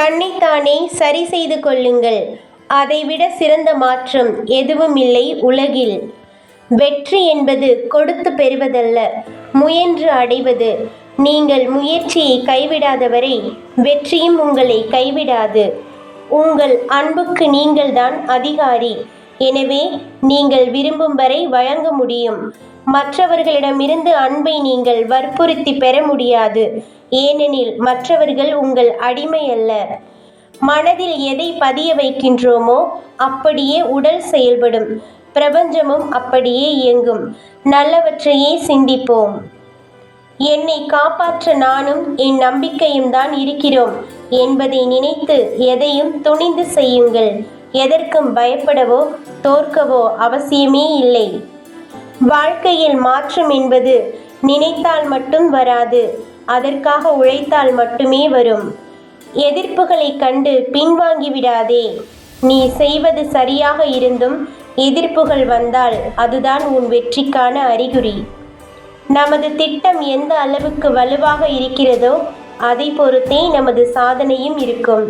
தன்னைத்தானே சரி செய்து கொள்ளுங்கள். அதைவிட சிறந்த மாற்றம் எதுவும் இல்லை உலகில். வெற்றி என்பது கொடுத்து பெறுவதல்ல முயன்று அடைவது. நீங்கள் முயற்சியை கைவிடாதவரை வெற்றியும் உங்களை கைவிடாது. உங்கள் அன்புக்கு நீங்கள்தான் அதிகாரி. எனவே நீங்கள் விரும்பும் வரை வழங்க முடியும். மற்றவர்களிடமிருந்து அன்பை நீங்கள் வற்புறுத்தி பெற முடியாது. ஏனெனில் மற்றவர்கள் உங்கள் அடிமை அல்ல மனதில் எதை பதிய வைக்கின்றோமோ அப்படியே உடல் செயல்படும். பிரபஞ்சமும் அப்படியே இயங்கும். நல்லவற்றையே சிந்திப்போம். என்னை காப்பாற்ற நானும் என் நம்பிக்கையும் தான் இருக்கிறோம். என்பதை நினைத்து எதையும் துணிந்து செய்யுங்கள். எதற்கும் பயப்படவோ தோற்கவோ அவசியமே இல்லை. வாழ்க்கையில் மாற்றம் என்பது நினைத்தால் மட்டும் வராது அதற்காக உழைத்தால் மட்டுமே வரும். எதிர்ப்புகளை கண்டு பின்வாங்கி விடாதே நீ செய்வது சரியாக இருந்தும் எதிர்ப்புகள் வந்தால் அதுதான் உன் வெற்றிக்கான அறிகுறி. நமது திட்டம் எந்த அளவுக்கு வலுவாக இருக்கிறதோ அதை பொறுத்தே நமது சாதனையும் இருக்கும்.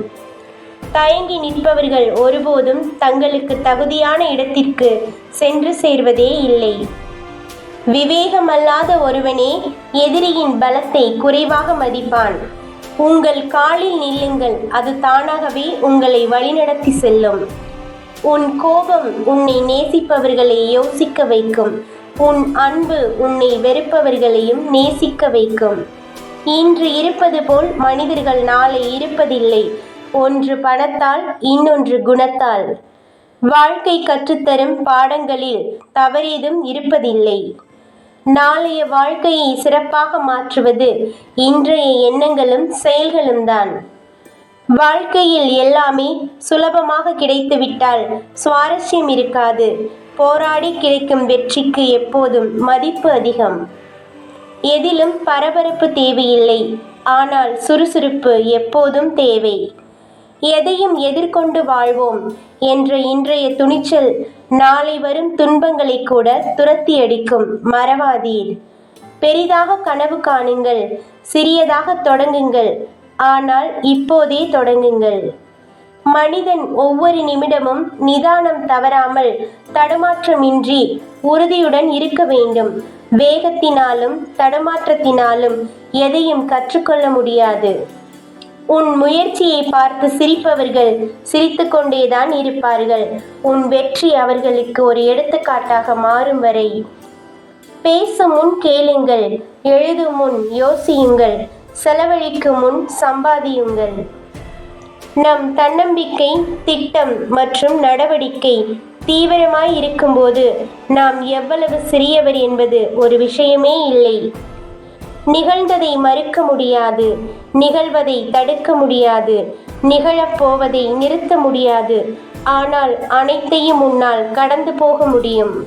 தயங்கி நிற்பவர்கள் ஒருபோதும் தங்களுக்கு தகுதியான இடத்திற்கு சென்று சேர்வதே இல்லை. விவேகமல்லாத ஒருவனே எதிரியின் பலத்தை குறைவாக மதிப்பான். உங்கள் காலில் நில்லுங்கள் அது தானாகவே உங்களை வழிநடத்தி செல்லும். உன் கோபம் உன்னை நேசிப்பவர்களை யோசிக்க வைக்கும். உன் அன்பு உன்னை வெறுப்பவர்களையும் நேசிக்க வைக்கும். இன்று இருப்பது போல் மனிதர்கள் நாளை இருப்பதில்லை. ஒன்று பணத்தால் இன்னொன்று குணத்தால். வாழ்க்கை கற்றுத்தரும் பாடங்களில் தவறேதும் இருப்பதில்லை. நாளைய வாழ்க்கையை சிறப்பாக மாற்றுவது இன்றைய எண்ணங்களும் செயல்களும் தான். வாழ்க்கையில் எல்லாமே சுலபமாக கிடைத்துவிட்டால் சுவாரஸ்யம் இருக்காது. போராடி கிடைக்கும் வெற்றிக்கு எப்போதும் மதிப்பு அதிகம். எதிலும் பரபரப்பு தேவையில்லை. ஆனால் சுறுசுறுப்பு எப்போதும் தேவை. எதையும் எதிர்கொண்டு வாழ்வோம் என்ற இன்றைய துணிச்சல் நாளை வரும் துன்பங்களை கூட துரத்தி அடிக்கும் மறவாதீர். பெரிதாக கனவு காணுங்கள் சிறியதாக தொடங்குங்கள் ஆனால் இப்போதே தொடங்குங்கள். மனிதன் ஒவ்வொரு நிமிடமும் நிதானம் தவறாமல் தடுமாற்றமின்றி உறுதியுடன் இருக்க வேண்டும். வேகத்தினாலும் தடுமாற்றத்தினாலும் எதையும் கற்றுக்கொள்ள முடியாது. உன் முயற்சியை பார்த்து சிரிப்பவர்கள் சிரித்துக்கொண்டேதான் இருப்பார்கள். உன் வெற்றி அவர்களுக்கு ஒரு எடுத்துக்காட்டாக மாறும் வரை. பேசும் முன் கேளுங்கள் எழுதும் முன் யோசியுங்கள் செலவழிக்கும் முன் சம்பாதியுங்கள். நம் தன்னம்பிக்கை திட்டம் மற்றும் நடவடிக்கை தீவிரமாய் இருக்கும்போது நாம் எவ்வளவு சிறியவர் என்பது ஒரு விஷயமே இல்லை. நிகழ்ந்ததை மறுக்க முடியாது. நிகழ்வதை தடுக்க முடியாது. நிகழப்போவதை நிறுத்த முடியாது. ஆனால் அனைத்தையும் உன்னால் கடந்து போக முடியும்.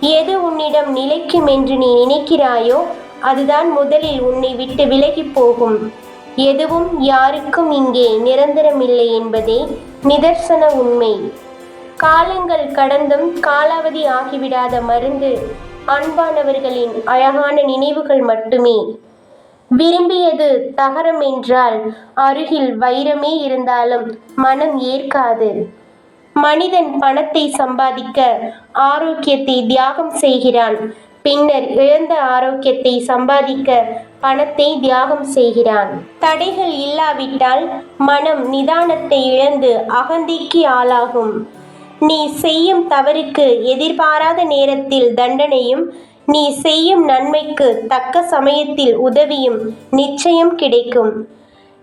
எது உன்னிடம் நிலைக்கும் என்று நீ நினைக்கிறாயோ அதுதான் முதலில் உன்னை விட்டு விலகி போகும். எதுவும் யாருக்கும் இங்கே நிரந்தரமில்லை என்பதே நிதர்சன உண்மை. காலங்கள் கடந்தும் காலாவதி ஆகிவிடாத மருந்து அன்பானவர்களின் அழகான நினைவுகள் மட்டுமே. விரும்பியது தகரம் என்றால் அருகில் வைரமே இருந்தாலும் மனம் ஏற்காது. மனிதன் பணத்தை சம்பாதிக்க ஆரோக்கியத்தை தியாகம் செய்கிறான். பின்னர் இழந்த ஆரோக்கியத்தை சம்பாதிக்க பணத்தை தியாகம் செய்கிறான். தடைகள் இல்லாவிட்டால் மனம் நிதானத்தை இழந்து அகந்திக்கு ஆளாகும். நீ செய்யும் தவறுக்கு எதிர்பாராத நேரத்தில் தண்டனையும் நீ செய்யும் நன்மைக்கு தக்க சமயத்தில் உதவியும் நிச்சயம் கிடைக்கும்.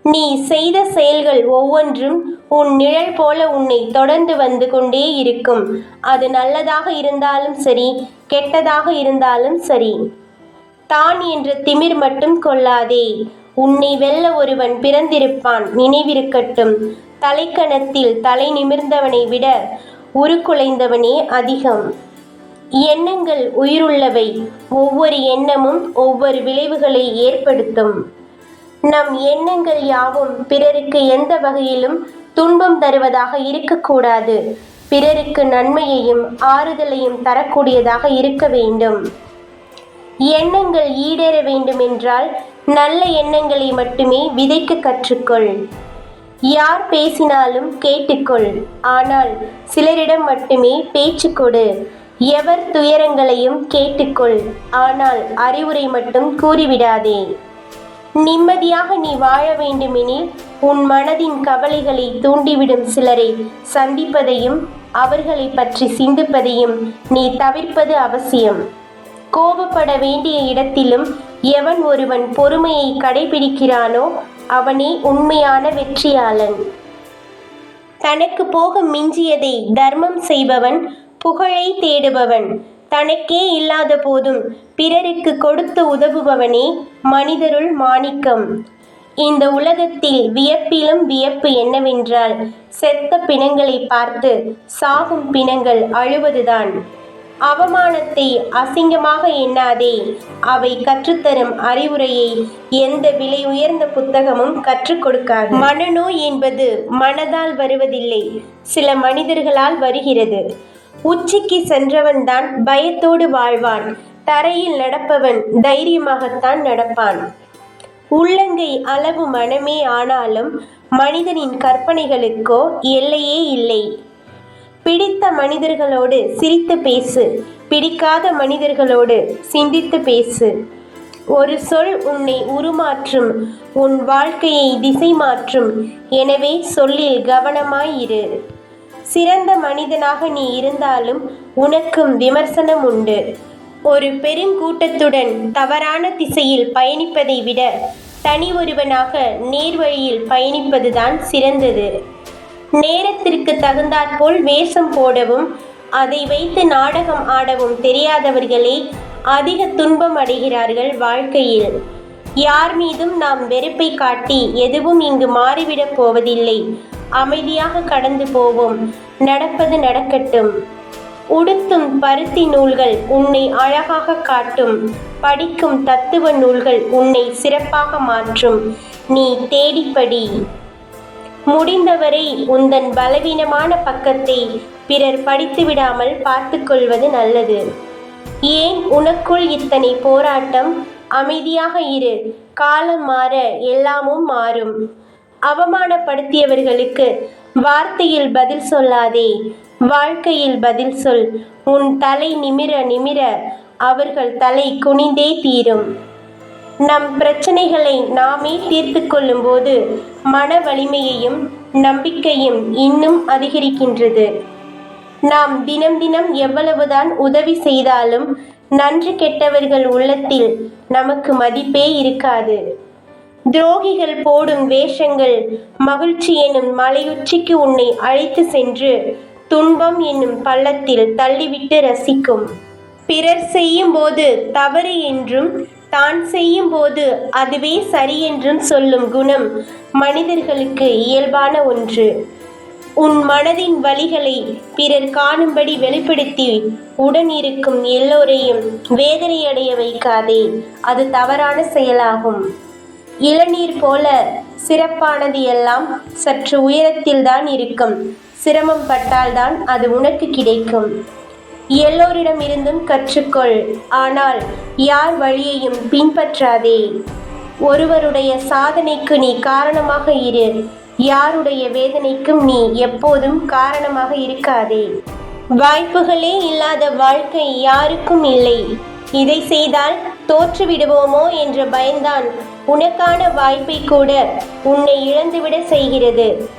நீ செய்த செயல்கள் ஒவ்வொன்றும் உன் நிழல் போல உன்னை தொடர்ந்து வந்து கொண்டே இருக்கும். அது நல்லதாக இருந்தாலும் சரி கெட்டதாக இருந்தாலும் சரி. தான் என்ற திமிர் மட்டும் கொள்ளாதே. உன்னை வெல்ல ஒருவன் பிறந்திருப்பான் நினைவிருக்கட்டும். தலைக்கணத்தில் தலை நிமிர்ந்தவனை விட உருக்குலைந்தவனே அதிகம். எண்ணங்கள் உயிருள்ளவை ஒவ்வொரு எண்ணமும் ஒவ்வொரு விளைவுகளை ஏற்படுத்தும். நம் எண்ணங்கள் யாவும் பிறருக்கு எந்த வகையிலும் துன்பம் தருவதாக இருக்கக்கூடாது. பிறருக்கு நன்மையையும் ஆறுதலையும் தரக்கூடியதாக இருக்க வேண்டும். எண்ணங்கள் ஈடேற வேண்டுமென்றால் நல்ல எண்ணங்களை மட்டுமே விதைக்க கற்றுக்கொள். யார் பேசினாலும் கேட்டுக்கொள். ஆனால் சிலரிடம் மட்டுமே பேச்சு கொடு. எவர் துயரங்களையும் கேட்டுக்கொள். ஆனால் அறிவுரை மட்டும் கூறிவிடாதே. நிம்மதியாக நீ வாழ வேண்டுமெனில் உன் மனதின் கவலைகளை தூண்டிவிடும் சிலரை சந்திப்பதையும் அவர்களை பற்றி சிந்திப்பதையும் நீ தவிர்ப்பது அவசியம். கோபப்பட வேண்டிய இடத்திலும் எவன் ஒருவன் பொறுமையை கடைபிடிக்கிறானோ அவனே உண்மையான வெற்றியாளன். தனக்கு போக மிஞ்சியதை தர்மம் செய்பவன் புகழை தேடுபவன். தனக்கே இல்லாத போதும் பிறருக்கு கொடுத்து உதவுபவனே மனிதருள் மாணிக்கம். இந்த உலகத்தில் வியப்பிலும் வியப்பு என்னவென்றால் செத்த பிணங்களை பார்த்து சாகும் பிணங்கள் அழுவதுதான். அவமானத்தை அசிங்கமாக எண்ணாதே. அவை கற்றுத்தரும் அறிவுரையை எந்த விலை உயர்ந்த புத்தகமும் கற்றுக் கொடுக்காது. மனநோய் என்பது மனதால் வருவதில்லை சில மனிதர்களால் வருகிறது. உச்சிக்கு சென்றவன்தான் பயத்தோடு வாழ்வான் தரையில் நடப்பவன் தைரியமாகத்தான் நடப்பான். உள்ளங்கை அளவு மனமே ஆனாலும் மனிதனின் கற்பனைகளுக்கோ எல்லையே இல்லை. பிடித்த மனிதர்களோடு சிரித்து பேசு. பிடிக்காத மனிதர்களோடு சிந்தித்து பேசு. ஒரு சொல் உன்னை உருமாற்றும் உன் வாழ்க்கையை திசை மாற்றும். எனவே சொல்லில் கவனமாயிரு சிறந்த மனிதனாக நீ இருந்தாலும் உனக்கும் விமர்சனம் உண்டு. ஒரு பெருங்கூட்டத்துடன் தவறான திசையில் பயணிப்பதை விட தனி ஒருவனாக நேர்வழியில் பயணிப்பதுதான் சிறந்தது. நேரத்திற்கு தகுந்தாற்போல் வேஷம் போடவும் அதை வைத்து நாடகம் ஆடவும் தெரியாதவர்களே அதிக துன்பம் அடைகிறார்கள் வாழ்க்கையில். யார் மீதும் நாம் வெறுப்பை காட்டி எதுவும் இங்கு மாறிவிடப் போவதில்லை. அமைதியாக கடந்து போவோம். நடப்பது நடக்கட்டும். உடுத்தும் பருத்தி நூல்கள் உன்னை அழகாக காட்டும். படிக்கும் தத்துவ நூல்கள் உன்னை சிறப்பாக மாற்றும். நீ தேடிப்படி முடிந்தவரை உந்தன் பலவீனமான பக்கத்தை பிறர் படித்து விடாமல் பார்த்து கொள்வது நல்லது. ஏன் உனக்குள் இத்தனை போராட்டம்? அமைதியாக இரு. காலம் மாற எல்லாமும் மாறும். அவமானப்படுத்தியவர்களுக்கு வார்த்தையில் பதில் சொல்லாதே. வாழ்க்கையில் பதில் சொல். உன் தலை நிமிர நிமிர அவர்கள் தலை குனிந்தே தீரும். நம் பிரச்சனைகளை நாமே தீர்த்து கொள்ளும்போது மன வலிமையையும் நம்பிக்கையும் இன்னும் அதிகரிக்கின்றது. நாம் தினம் தினம் எவ்வளவுதான் உதவி செய்தாலும் நன்றி கெட்டவர்கள் உள்ளத்தில் நமக்கு மதிப்பே இருக்காது. துரோகிகள் போடும் வேஷங்கள் மகிழ்ச்சி எனும் மலையுச்சிக்கு உன்னை அழைத்து சென்று துன்பம் என்னும் பள்ளத்தில் தள்ளிவிட்டு ரசிக்கும். பிறர் செய்யும் போது தவறு என்றும் தான் செய்யும் போது அதுவே சரி என்றும் சொல்லும் குணம் மனிதர்களுக்கு இயல்பான ஒன்று. உன் மனதின் வழிகளை பிறர் காணும்படி வெளிப்படுத்தி உடன் இருக்கும் எல்லோரையும் வேதனையடைய வைக்காதே அது தவறான செயலாகும். இளநீர் போல சிறப்பானது எல்லாம் சற்று உயரத்தில்தான் இருக்கும். சிரமம் பட்டால்தான் அது உனக்கு கிடைக்கும். எல்லோரிடமிருந்தும் கற்றுக்கொள். ஆனால் யார் வழியையும் பின்பற்றாதே. ஒருவருடைய சாதனைக்கு நீ காரணமாக இரு. யாருடைய வேதனைக்கும் நீ எப்போதும் காரணமாக இருக்காதே. வாய்ப்புகளே இல்லாத வாழ்க்கை யாருக்கும் இல்லை. இதை செய்தால் தோற்றுவிடுவோமோ என்ற பயம்தான் உனக்கான வாய்ப்பை கூட உன்னை இழந்துவிட செய்கிறது.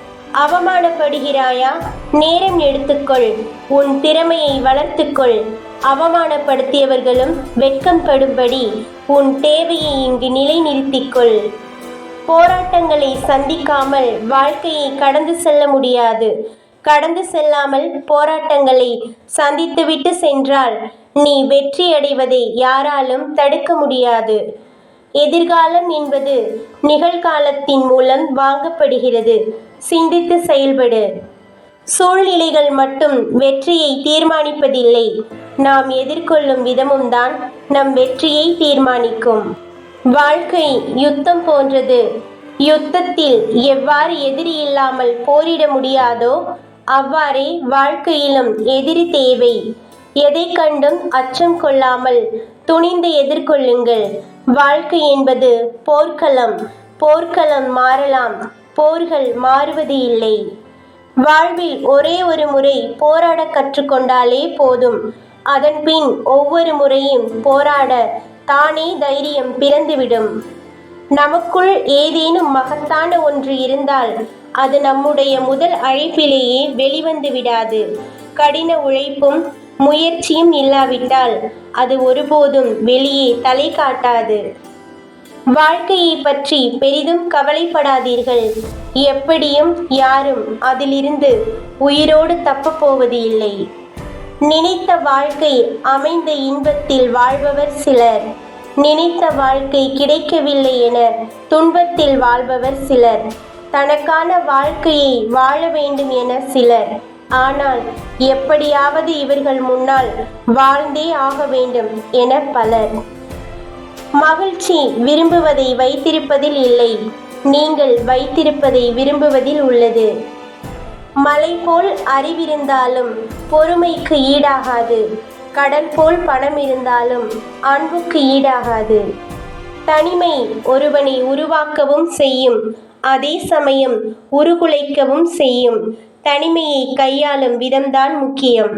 அவமானப்படுகிறாயா? நேரம் எடுத்துக்கொள். உன் திறமையை வளர்த்துக்கொள். அவமானப்படுத்தியவர்களும் வெட்கம் படும்படி உன் தேவையை இங்கு நிலைநிறுத்திக்கொள். போராட்டங்களை சந்திக்காமல் வாழ்க்கையை கடந்து செல்ல முடியாது. கடந்து செல்லாமல் போராட்டங்களை சந்தித்துவிட்டு சென்றால் நீ வெற்றியடைவதை யாராலும் தடுக்க முடியாது. எதிர்காலம் என்பது நிகழ்காலத்தின் மூலம் வாங்கப்படுகிறது. சிந்தித்து செயல்படு. சூழ்நிலைகள் மட்டும் வெற்றியை தீர்மானிப்பதில்லை. நாம் எதிர்கொள்ளும் விதமும் தான் நம் வெற்றியை தீர்மானிக்கும். வாழ்க்கை யுத்தம் போன்றது. யுத்தத்தில் எவ்வாறு எதிரி இல்லாமல் போரிட முடியாதோ அவ்வாறே வாழ்க்கையிலும் எதிரி தேவை. எதை கண்டும் அச்சம் கொள்ளாமல் துணிந்து எதிர்கொள்ளுங்கள். வாழ்க்கை என்பது போர்க்களம். போர்க்களம் மாறலாம். போர்கள் மாறுவது இல்லை. வாழ்வில் ஒரே ஒரு முறை போராட கற்றுக்கொண்டாலே போதும். அதன்பின் ஒவ்வொரு முறையும் போராட தானே தைரியம் பிறந்துவிடும். நமக்குள் ஏதேனும் மகத்தான ஒன்று இருந்தால் அது நம்முடைய முதல் அழைப்பிலேயே வெளிவந்து விடாது. கடின உழைப்பும் முயற்சியும் இல்லாவிட்டால் அது ஒருபோதும் வெளியே தலை காட்டாது. வாழ்க்கையை பற்றி பெரிதும் கவலைப்படாதீர்கள். எப்படியும் யாரும் அதிலிருந்து உயிரோடு தப்பப் போவது இல்லை. நினைத்த வாழ்க்கை அமைந்த இன்பத்தில் வாழ்பவர் சிலர். நினைத்த வாழ்க்கை கிடைக்கவில்லை என துன்பத்தில் வாழ்பவர் சிலர். தனக்கான வாழ்க்கையை வாழ வேண்டும் என சிலர். ஆனால் எப்படியாவது இவர்கள் முன்னால் வாழ்ந்தே ஆக வேண்டும் என பலர். மகிழ்ச்சி விரும்புவதை வைத்திருப்பதில் இல்லை நீங்கள் வைத்திருப்பதை விரும்புவதில் உள்ளது. மலை போல் அறிவிருந்தாலும் பொறுமைக்கு ஈடாகாது கடல் போல் பணம் இருந்தாலும் அன்புக்கு ஈடாகாது. தனிமை ஒருவனை உருவாக்கவும் செய்யும் அதே சமயம் உருகுலைக்கவும் செய்யும் தனிமையை கையாளும் விதம்தான் முக்கியம்.